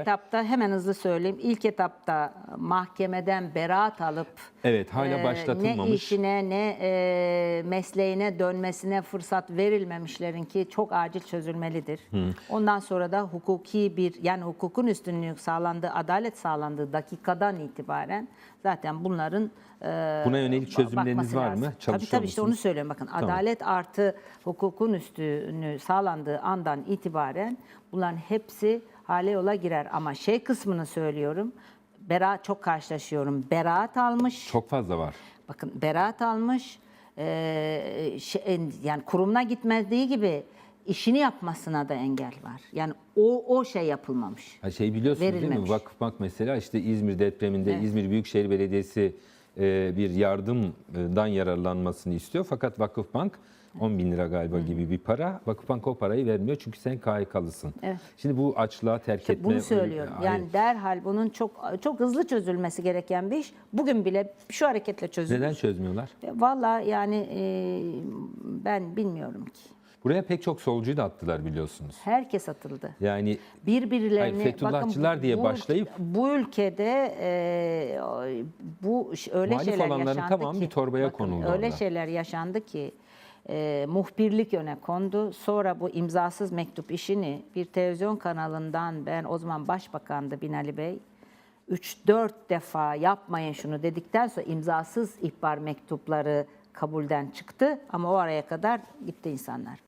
etapta hemen hızlı söyleyeyim. İlk etapta mahkemeden beraat alıp Evet, hala e, başlatılmamış. Ne işine ne e, mesleğine dönmesine fırsat verilmemişlerin ki çok acil çözülmelidir. Ondan sonra da hukuki bir yani hukukun üstünlüğü sağlandığı, adalet sağlandığı dakikadan itibaren zaten bunların e, Buna yönelik çözümleriniz bakması var lazım. mı? Tabii Çalışıyor tabii işte onu musunuz? söylüyorum. Bakın adalet artı hukukun üstünlüğü sağlandığı andan itibaren bunların hepsi hale yola girer. Ama şey kısmını söylüyorum. Bera çok karşılaşıyorum. Beraat almış. Çok fazla var. Bakın beraat almış. Ee, şey, yani kurumuna gitmediği gibi işini yapmasına da engel var. Yani o o şey yapılmamış. Ha şey biliyorsunuz değil mi? Vakıfbank mesela işte İzmir depreminde İzmir Büyükşehir Belediyesi e, bir yardımdan yararlanmasını istiyor. Fakat Vakıfbank 10 bin lira galiba gibi bir para. Vakıfbank o parayı vermiyor çünkü sen KHK'lısın. Evet. Şimdi bu açlığa terk etme... Bunu söylüyorum. Ay, Yani derhal bunun çok çok hızlı çözülmesi gereken bir iş. Bugün bile şu hareketle çözülür. Neden çözmüyorlar? Valla yani e, ben bilmiyorum ki. Buraya pek çok solcuyu da attılar biliyorsunuz. Herkes atıldı. Yani Birbirlerini Hayır, Fethullahçılar diye bu, başlayıp- bu ülkede e, bu öyle Muhalif şeyler olanların tamamı bir torbaya bakın, konuldu Öyle orada. şeyler yaşandı ki e, muhbirlik öne kondu. Sonra bu imzasız mektup işini bir televizyon kanalından ben o zaman başbakandı Binali Bey 3-4 defa yapmayın şunu dedikten sonra imzasız ihbar mektupları kabulden çıktı ama o araya kadar gitti insanlar.